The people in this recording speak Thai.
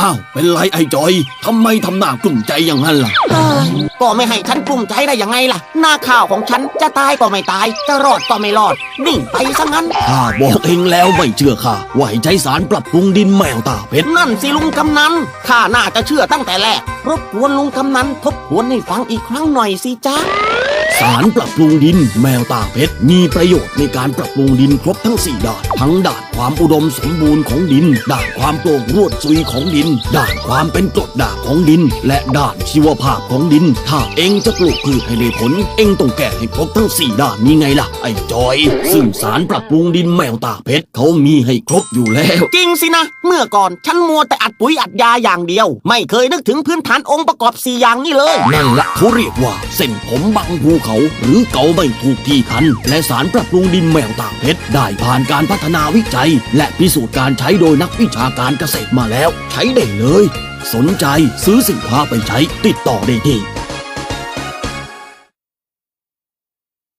อ้าว เป็นไรไอ้จอยทำไมทำหน้ากลุ่มใจอย่างนั้นล่ะ เอ้ยก็ไม่ให้ฉันกลุ้มใจได้ยังไงล่ะ หน้าข้าวของฉันจะตายก็ไม่ตาย จะรอดก็ไม่รอดนิ่งไปซะงั้น ข้าบอกเองแล้วไม่เชื่อข้าว่าให้ใช้สารปรับปรุงดินแมวตาเพชร นั่นสิลุงกำนันข้าน่าจะเชื่อตั้งแต่แรกรบกวนลุงกำนันทบทวนให้ฟังอีกครั้งหน่อยสิจ๊ะ สารปรับปรุงดินแมวตาเพชรมีประโยชน์ในการปรับปรุงดินครบทั้ง 4ด้าน ทั้งด้าน ความอุดมสมบูรณ์ของดิน ด้านความโปร่งรวดซุยของดิน ด้านความเป็นกรดด่างของดิน และด้านชีวภาพของดิน ถ้าเองจะปลูกพืชให้ได้ผล เองต้องแก้ให้ครบทั้ง4ด้านนี้ไงล่ะ ไอ้จอย ซึ่งสารปรับปรุงดินแมวตาเพชรเขามีให้ครบอยู่แล้ว จริงสินะ เมื่อก่อนฉันมัวแต่อัดปุ๋ยอัดยาอย่างเดียว ไม่เคยนึกถึงพื้นฐานองค์ประกอบสี่อย่างนี้เลยนั่นละเขาเรียกว่า เส้นผมบังภูเขา หรือเกาไม่ถูกที่คัน และสารปรับปรุงดินแมวตาเพชรได้ผ่านการพัฒนาวิจัยและพิสูจน์การใช้โดยนักวิชาการเกษตรมาแล้ว ใช้ได้เลย สนใจซื้อสินค้าไปใช้ติดต่อได้ที่